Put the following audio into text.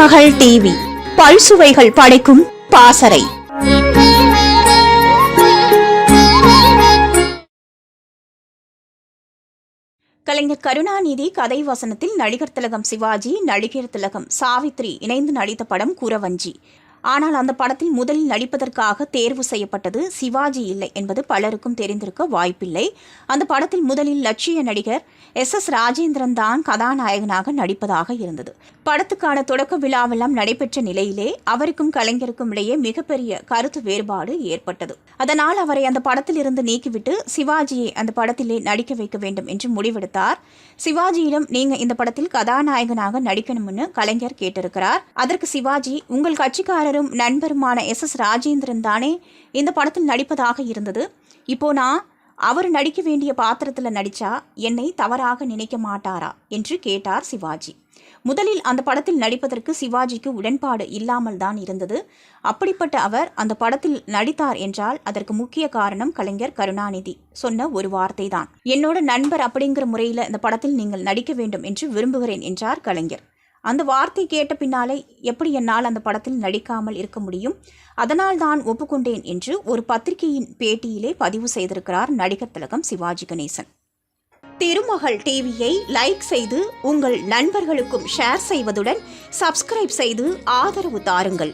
மகள் டிவி. பல்சுவைகள் படைக்கும் பாசறை. கலைஞர் கருணாநிதி கதை வசனத்தில் நடிகர் திலகம் சிவாஜி நடிகர் திலகம் சாவித்ரி இணைந்து நடித்த படம் குரவஞ்சி. ஆனால் அந்த படத்தில் முதலில் நடிப்பதற்காக தேர்வு செய்யப்பட்டது சிவாஜி இல்லை என்பது பலருக்கும் தெரிந்திருக்க வாய்ப்பில்லை. அந்த படத்தில் முதலில் லட்சிய நடிகர் எஸ். எஸ். ராஜேந்திரன் தான் கதாநாயகனாக நடிப்பதாக இருந்தது. படத்துக்கான தொடக்க விழாவெல்லாம் நடைபெற்ற நிலையிலே அவருக்கும் கலைஞருக்கும் இடையே மிகப்பெரிய கருத்து வேறுபாடு ஏற்பட்டது. அதனால் அவரை அந்த படத்திலிருந்து நீக்கிவிட்டு சிவாஜியை அந்த படத்திலே நடிக்க வைக்க வேண்டும் என்று முடிவெடுத்தார். சிவாஜியிடம் நீங்க இந்த படத்தில் கதாநாயகனாக நடிக்கணும்னு கலைஞர் கேட்டிருக்கிறார். அதற்கு சிவாஜி உங்கள் இயக்குனரும் நண்பருமான எஸ் எஸ் ராஜேந்திரன் தானே இந்த படத்தில் நடிப்பதாக இருந்தது. இப்போ நான் அவர் நடிக்க வேண்டிய பாத்திரத்தில் நடித்தா என்னை தவறாக நினைக்க மாட்டாரா என்று கேட்டார் சிவாஜி. முதலில் அந்த படத்தில் நடிப்பதற்கு சிவாஜிக்கு உடன்பாடு இல்லாமல் தான் இருந்தது. அப்படிப்பட்ட அவர் அந்த படத்தில் நடித்தார் என்றால் அதற்கு முக்கிய காரணம் கலைஞர் கருணாநிதி சொன்ன ஒரு வார்த்தை தான் என்னோட நண்பர் அப்படிங்கிற முறையில் இந்த படத்தில் நீங்கள் நடிக்க வேண்டும் என்று விரும்புகிறேன் என்றார் கலைஞர். அந்த வார்த்தை கேட்ட பின்னாலே எப்படி என்னால் அந்த படத்தில் நடிக்காமல் இருக்க முடியும்? அதனால் தான் ஒப்புக்கொண்டேன் என்று ஒரு பத்திரிகையின் பேட்டியிலே பதிவு செய்திருக்கிறார் நடிகர் திலகம் சிவாஜி கணேசன். திருமகள் டிவியை லைக் செய்து உங்கள் நண்பர்களுக்கும் ஷேர் செய்வதுடன் சப்ஸ்கிரைப் செய்து ஆதரவு தாருங்கள்.